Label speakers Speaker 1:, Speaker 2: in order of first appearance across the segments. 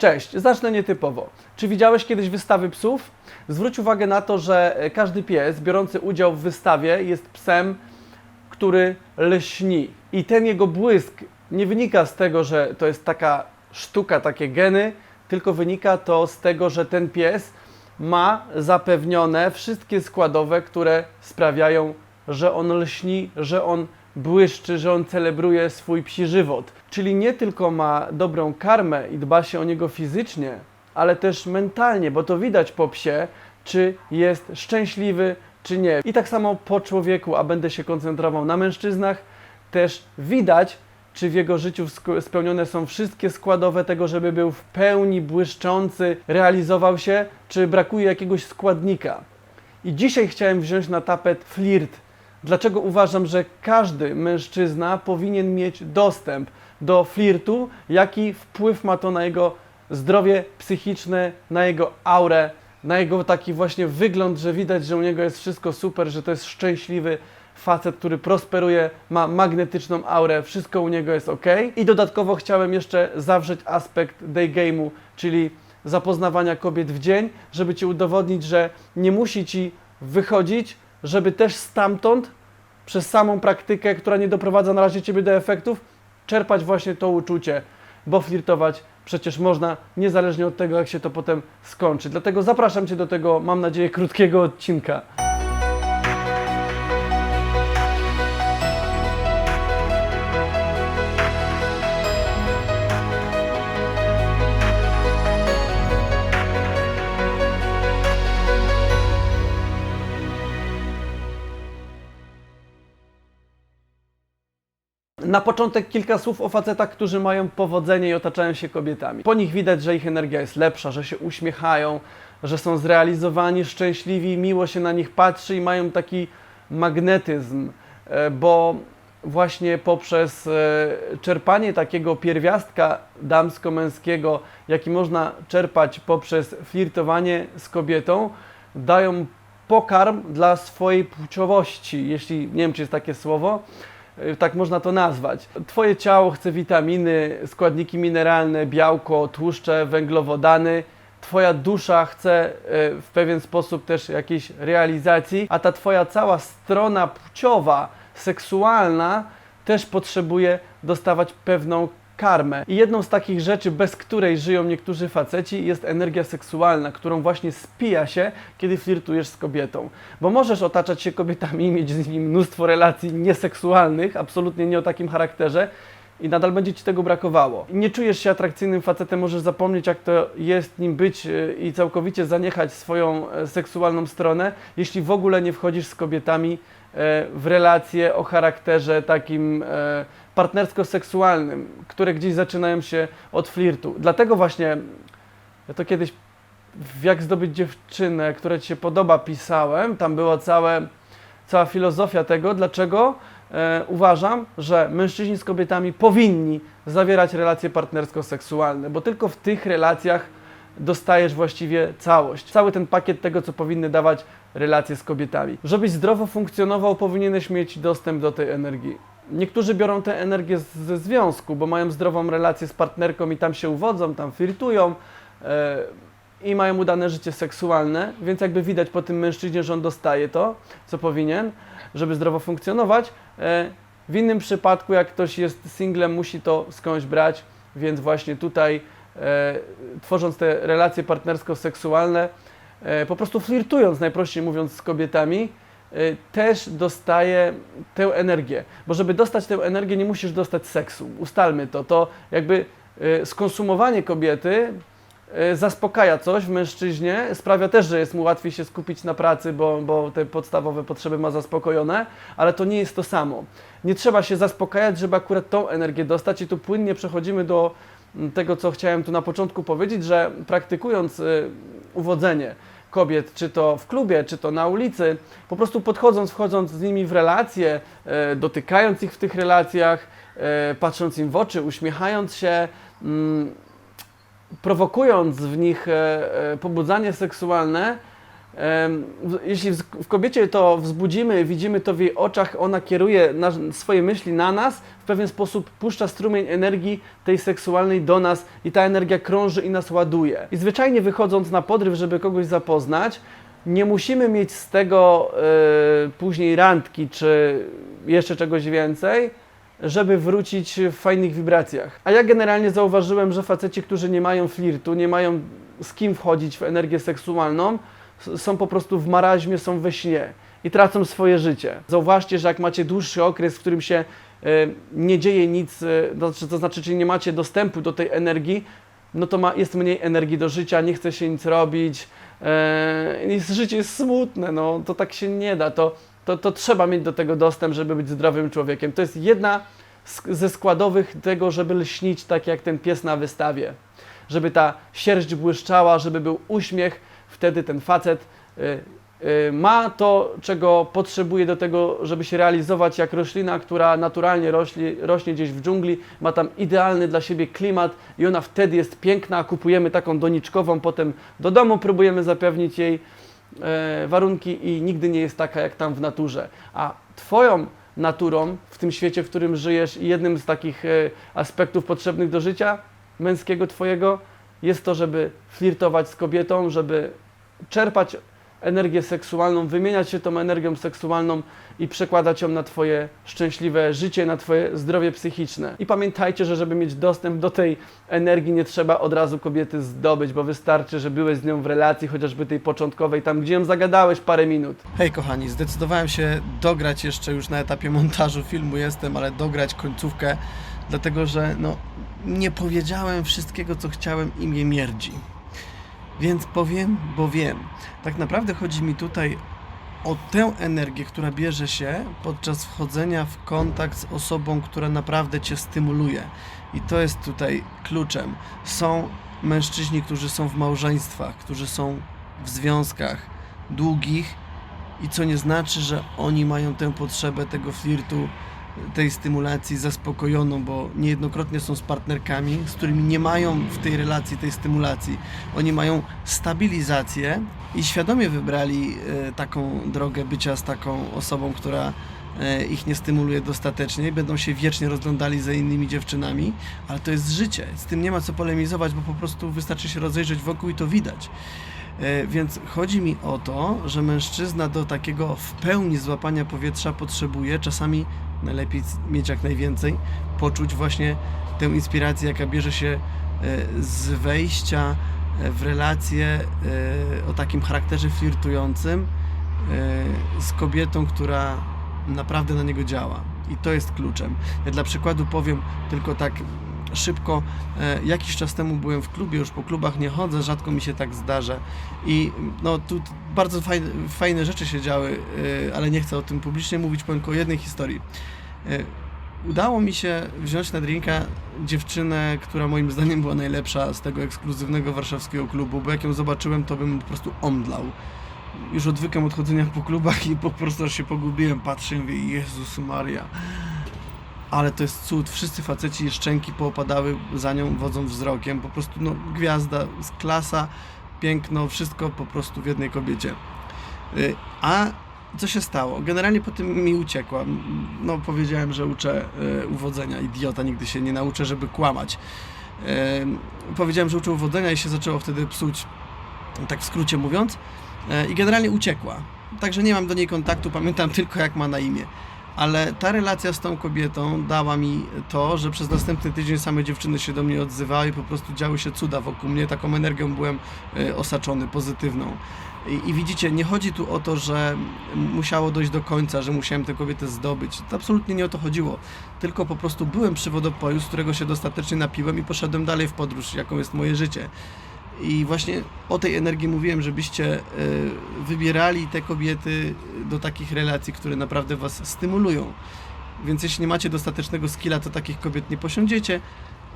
Speaker 1: Cześć, zacznę nietypowo. Czy widziałeś kiedyś wystawy psów? Zwróć uwagę na to, że e, każdy pies biorący udział w wystawie jest psem, który lśni. I ten jego błysk nie wynika z tego, że to jest taka sztuka, takie geny, tylko wynika to z tego, że ten pies ma zapewnione wszystkie składowe, które sprawiają, że on lśni, że on błyszczy, że on celebruje swój psi żywot. Czyli nie tylko ma dobrą karmę i dba się o niego fizycznie, ale też mentalnie, bo to widać po psie, czy jest szczęśliwy, czy nie. I tak samo po człowieku, a będę się koncentrował na mężczyznach, też widać, czy w jego życiu spełnione są wszystkie składowe tego, żeby był w pełni błyszczący, realizował się, czy brakuje jakiegoś składnika. I dzisiaj chciałem wziąć na tapet flirt. Dlaczego uważam, że każdy mężczyzna powinien mieć dostęp do flirtu, jaki wpływ ma to na jego zdrowie psychiczne, na jego aurę, na jego taki właśnie wygląd, że widać, że u niego jest wszystko super, że to jest szczęśliwy facet, który prosperuje, ma magnetyczną aurę, wszystko u niego jest ok. I dodatkowo chciałem jeszcze zawrzeć aspekt day game'u, czyli zapoznawania kobiet w dzień, żeby ci udowodnić, że nie musi ci wychodzić, żeby też stamtąd, przez samą praktykę, która nie doprowadza na razie ciebie do efektów, czerpać właśnie to uczucie, bo flirtować przecież można, niezależnie od tego, jak się to potem skończy. Dlatego zapraszam Cię do tego, mam nadzieję, krótkiego odcinka. Na początek kilka słów o facetach, którzy mają powodzenie i otaczają się kobietami. Po nich widać, że ich energia jest lepsza, że się uśmiechają, że są zrealizowani, szczęśliwi, miło się na nich patrzy i mają taki magnetyzm, e, bo właśnie poprzez e, czerpanie takiego pierwiastka damsko-męskiego, jaki można czerpać poprzez flirtowanie z kobietą, dają pokarm dla swojej płciowości, jeśli nie wiem, czy jest takie słowo, tak można to nazwać. Twoje ciało chce witaminy, składniki mineralne, białko, tłuszcze, węglowodany. Twoja dusza chce y, w pewien sposób też jakiejś realizacji, a ta Twoja cała strona płciowa, seksualna też potrzebuje dostawać pewną karmę. I jedną z takich rzeczy, bez której żyją niektórzy faceci, jest energia seksualna, którą właśnie spija się, kiedy flirtujesz z kobietą. Bo możesz otaczać się kobietami i mieć z nimi mnóstwo relacji nieseksualnych, absolutnie nie o takim charakterze, i nadal będzie ci tego brakowało. Nie czujesz się atrakcyjnym facetem, możesz zapomnieć, jak to jest nim być yy, i całkowicie zaniechać swoją e, seksualną stronę, jeśli w ogóle nie wchodzisz z kobietami e, w relacje o charakterze takim e, partnersko-seksualnym, które gdzieś zaczynają się od flirtu. Dlatego właśnie ja to kiedyś w Jak zdobyć dziewczynę, która Ci się podoba, pisałem. Tam była całe, cała filozofia tego, dlaczego e, uważam, że mężczyźni z kobietami powinni zawierać relacje partnersko-seksualne, bo tylko w tych relacjach dostajesz właściwie całość, cały ten pakiet tego, co powinny dawać relacje z kobietami. Żebyś zdrowo funkcjonował, powinieneś mieć dostęp do tej energii. Niektórzy biorą tę energię ze związku, bo mają zdrową relację z partnerką i tam się uwodzą, tam flirtują e, i mają udane życie seksualne, więc jakby widać po tym mężczyźnie, że on dostaje to, co powinien, żeby zdrowo funkcjonować. E, w innym przypadku, jak ktoś jest singlem, musi to skądś brać, więc właśnie tutaj, e, tworząc te relacje partnersko-seksualne, po prostu flirtując, najprościej mówiąc, z kobietami, też dostaje tę energię. Bo żeby dostać tę energię, nie musisz dostać seksu. Ustalmy to. To jakby e, skonsumowanie kobiety e, zaspokaja coś w mężczyźnie, sprawia też, że jest mu łatwiej się skupić na pracy, bo, bo te podstawowe potrzeby ma zaspokojone, ale to nie jest to samo. Nie trzeba się zaspokajać, żeby akurat tą energię dostać i tu płynnie przechodzimy do mm, tego, co chciałem tu na początku powiedzieć, że praktykując y, uwodzenie kobiet, czy to w klubie, czy to na ulicy, po prostu podchodząc, wchodząc z nimi w relacje, e, dotykając ich w tych relacjach, e, patrząc im w oczy, uśmiechając się, mm, prowokując w nich e, pobudzanie seksualne, jeśli w kobiecie to wzbudzimy, widzimy to w jej oczach, ona kieruje swoje myśli na nas, w pewien sposób puszcza strumień energii tej seksualnej do nas i ta energia krąży i nas ładuje. I zwyczajnie wychodząc na podryw, żeby kogoś zapoznać, nie musimy mieć z tego e, później randki czy jeszcze czegoś więcej, żeby wrócić w fajnych wibracjach. A ja generalnie zauważyłem, że faceci, którzy nie mają flirtu, nie mają z kim wchodzić w energię seksualną, są po prostu w maraźmie, są we śnie i tracą swoje życie. Zauważcie, że jak macie dłuższy okres, w którym się e, nie dzieje nic, e, to znaczy, to znaczy, nie macie dostępu do tej energii, no to ma, jest mniej energii do życia, nie chce się nic robić, jest, życie jest smutne, no to tak się nie da, to, to, to trzeba mieć do tego dostęp, żeby być zdrowym człowiekiem. To jest jedna z, ze składowych tego, żeby lśnić tak jak ten pies na wystawie. Żeby ta sierść błyszczała, żeby był uśmiech, wtedy ten facet y, y, ma to, czego potrzebuje do tego, żeby się realizować jak roślina, która naturalnie rośnie, rośnie gdzieś w dżungli, ma tam idealny dla siebie klimat i ona wtedy jest piękna, kupujemy taką doniczkową, potem do domu próbujemy zapewnić jej e, warunki i nigdy nie jest taka jak tam w naturze. A Twoją naturą w tym świecie, w którym żyjesz i jednym z takich e, aspektów potrzebnych do życia męskiego Twojego jest to, żeby flirtować z kobietą, żeby czerpać energię seksualną, wymieniać się tą energią seksualną i przekładać ją na Twoje szczęśliwe życie, na Twoje zdrowie psychiczne. I pamiętajcie, że żeby mieć dostęp do tej energii, nie trzeba od razu kobiety zdobyć, bo wystarczy, że byłeś z nią w relacji, chociażby tej początkowej, tam gdzie ją zagadałeś parę minut.
Speaker 2: Hej kochani, zdecydowałem się dograć jeszcze już na etapie montażu filmu jestem, ale dograć końcówkę, dlatego że no nie powiedziałem wszystkiego co chciałem i mnie mierdzi. Więc powiem, bo wiem. Tak naprawdę chodzi mi tutaj o tę energię, która bierze się podczas wchodzenia w kontakt z osobą, która naprawdę cię stymuluje. I to jest tutaj kluczem. Są mężczyźni, którzy są w małżeństwach, którzy są w związkach długich i co nie znaczy, że oni mają tę potrzebę tego flirtu, tej stymulacji zaspokojoną, bo niejednokrotnie są z partnerkami, z którymi nie mają w tej relacji tej stymulacji. Oni mają stabilizację i świadomie wybrali e, taką drogę bycia z taką osobą, która ich nie stymuluje dostatecznie będą się wiecznie rozglądali za innymi dziewczynami, ale to jest życie. Z tym nie ma co polemizować, bo po prostu wystarczy się rozejrzeć wokół i to widać. E, Więc chodzi mi o to, że mężczyzna do takiego w pełni złapania powietrza potrzebuje czasami najlepiej mieć jak najwięcej, poczuć właśnie tę inspirację, jaka bierze się e, z wejścia e, w relację e, o takim charakterze flirtującym e, z kobietą, która naprawdę na niego działa. I to jest kluczem. Ja dla przykładu powiem tylko tak szybko. E, Jakiś czas temu byłem w klubie, już po klubach nie chodzę, rzadko mi się tak zdarza. I no tu bardzo fajne, fajne rzeczy się działy, e, ale nie chcę o tym publicznie mówić, powiem tylko o jednej historii. E, Udało mi się wziąć na drinka dziewczynę, która moim zdaniem była najlepsza z tego ekskluzywnego warszawskiego klubu, bo jak ją zobaczyłem, to bym po prostu omdlał. Już odwykam od chodzenia po klubach i po prostu aż się pogubiłem, patrzę i mówię, Jezus Maria. Ale to jest cud, wszyscy faceci szczęki poopadały za nią, wodzą wzrokiem, po prostu no, gwiazda, klasa, piękno, wszystko po prostu w jednej kobiecie. Y, A co się stało? Generalnie po tym mi uciekła. No powiedziałem, że uczę y, uwodzenia. Idiota, nigdy się nie nauczę, żeby kłamać. Y, Powiedziałem, że uczę uwodzenia i się zaczęło wtedy psuć, tak w skrócie mówiąc. Y, I generalnie uciekła. Także nie mam do niej kontaktu, pamiętam tylko jak ma na imię. Ale ta relacja z tą kobietą dała mi to, że przez następny tydzień same dziewczyny się do mnie odzywały i po prostu działy się cuda wokół mnie. Taką energią byłem y, osaczony, pozytywną. I, I widzicie, nie chodzi tu o to, że musiało dojść do końca, że musiałem tę kobietę zdobyć. To absolutnie nie o to chodziło. Tylko po prostu byłem przy wodopoju, z którego się dostatecznie napiłem i poszedłem dalej w podróż, jaką jest moje życie. I właśnie o tej energii mówiłem, żebyście y, wybierali te kobiety do takich relacji, które naprawdę was stymulują. Więc jeśli nie macie dostatecznego skilla, to takich kobiet nie posiądziecie,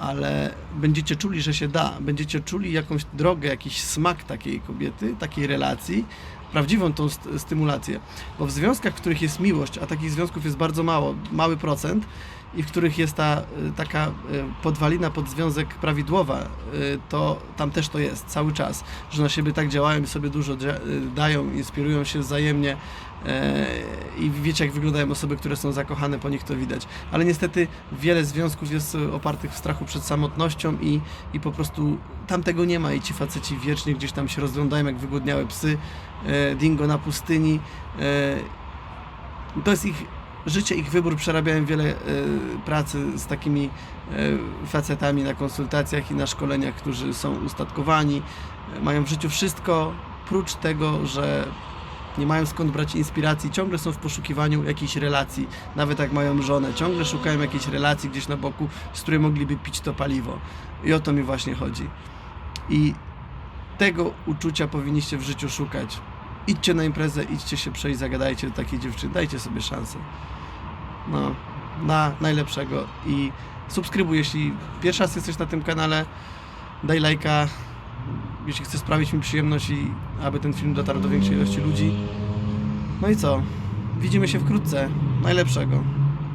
Speaker 2: ale będziecie czuli, że się da. Będziecie czuli jakąś drogę, jakiś smak takiej kobiety, takiej relacji, prawdziwą tą st- stymulację. Bo w związkach, w których jest miłość, a takich związków jest bardzo mało, mały procent, i w których jest ta y, taka y, podwalina pod związek prawidłowa, y, to tam też to jest cały czas, że na siebie tak działają i sobie dużo dają, inspirują się wzajemnie i wiecie jak wyglądają osoby, które są zakochane, po nich to widać. Ale niestety wiele związków jest opartych w strachu przed samotnością i, i po prostu tam tego nie ma i ci faceci wiecznie gdzieś tam się rozglądają jak wygłodniałe psy, e, dingo na pustyni. E, to jest ich życie, ich wybór. Przerabiałem wiele e, pracy z takimi e, facetami na konsultacjach i na szkoleniach, którzy są ustatkowani, e, mają w życiu wszystko, prócz tego, że nie mają skąd brać inspiracji, ciągle są w poszukiwaniu jakiejś relacji, nawet jak mają żonę, ciągle szukają jakiejś relacji gdzieś na boku, z której mogliby pić to paliwo. I o to mi właśnie chodzi. I tego uczucia powinniście w życiu szukać. Idźcie na imprezę, idźcie się przejść, zagadajcie do takiej dziewczyny, dajcie sobie szansę. No, na najlepszego i subskrybuj, jeśli pierwszy raz jesteś na tym kanale, daj lajka, jeśli chcesz sprawić mi przyjemność i aby ten film dotarł do większej ilości ludzi. No i co? Widzimy się wkrótce. Najlepszego.